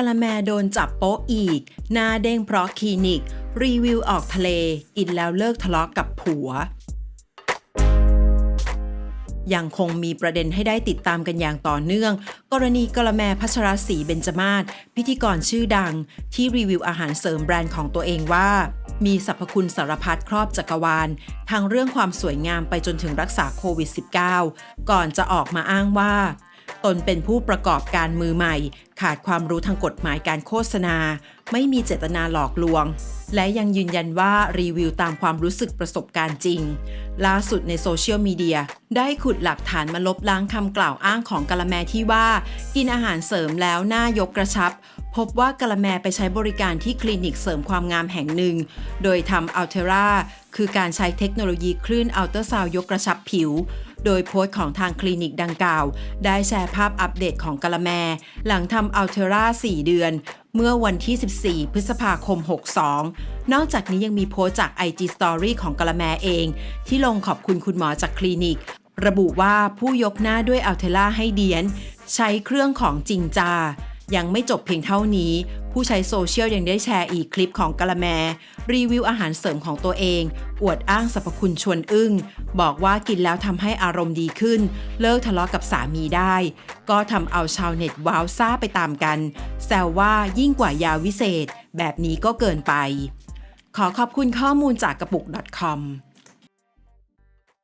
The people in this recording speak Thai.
ะละแมโดนจับโป๊ะอีก หน้าเด้งเพราะคลินิก รีวิวออกทะเล กินแล้วเลิกทะเลาะกกับผัว ยังคงมีประเด็นให้ได้ติดตามกันอย่างต่อเนื่อง กรณีกะละแมพัชรศรีเบญจมาศพิธีกรชื่อดัง ที่รีวิวอาหารเสริมแบรนด์ของตัวเองว่ามีสรรพคุณสารพัดครอบจักรวาล ทางเรื่องความสวยงามไปจนถึงรักษาโควิด -19 ก่อนจะออกมาอ้างว่า ตนเป็นผู้ประกอบการมือใหม่ ขาดความรู้ทางกฎหมายการโฆษณา ไม่มีเจตนาหลอกลวง และยังยืนยันว่ารีวิวตามความรู้สึกประสบการณ์จริง ล่าสุดในโซเชียลมีเดียได้ขุดหลักฐานมาลบล้างคำกล่าวอ้างของกะละแมที่ว่า กินอาหารเสริมแล้วหน้ายกกระชับ พบว่ากะละแมไปใช้บริการที่คลินิกเสริมความงามแห่งหนึ่ง โดยทำอัลเทราคือการใช้เทคโนโลยีคลื่นอัลเตราซาวยกกระชับผิว โดยโพสต์ของทางคลินิกดังกล่าว ได้แชร์ภาพอัปเดตของกะละแม หลังทำอัลเทรา4 เดือน เมื่อวันที่ 14 พฤษภาคม 62 นอกจากนี้ยังมีโพสต์จาก IG Story ของกะละแมเอง ที่ลงขอบคุณคุณหมอจากคลินิก ระบุว่าผู้ยกหน้าด้วยอัลเทล่าให้เดียน ใช้เครื่องของจริงจา ยังไม่จบเพียงเท่านี้ ผู้ใช้โซเชียลยังได้แชร์อีกคลิปของกะละแม รีวิวอาหารเสริมของตัวเอง อวดอ้างสรรพคุณชวนอึ้ง บอกว่ากินแล้วทำให้อารมณ์ดีขึ้น เลิกทะเลาะกับสามีได้ ก็ทำเอาชาวเน็ตว้าวซ่าไปตามกัน แซวว่ายิ่งกว่ายาวิเศษ แบบนี้ก็เกินไป ขอขอบคุณข้อมูลจากกระปุก .com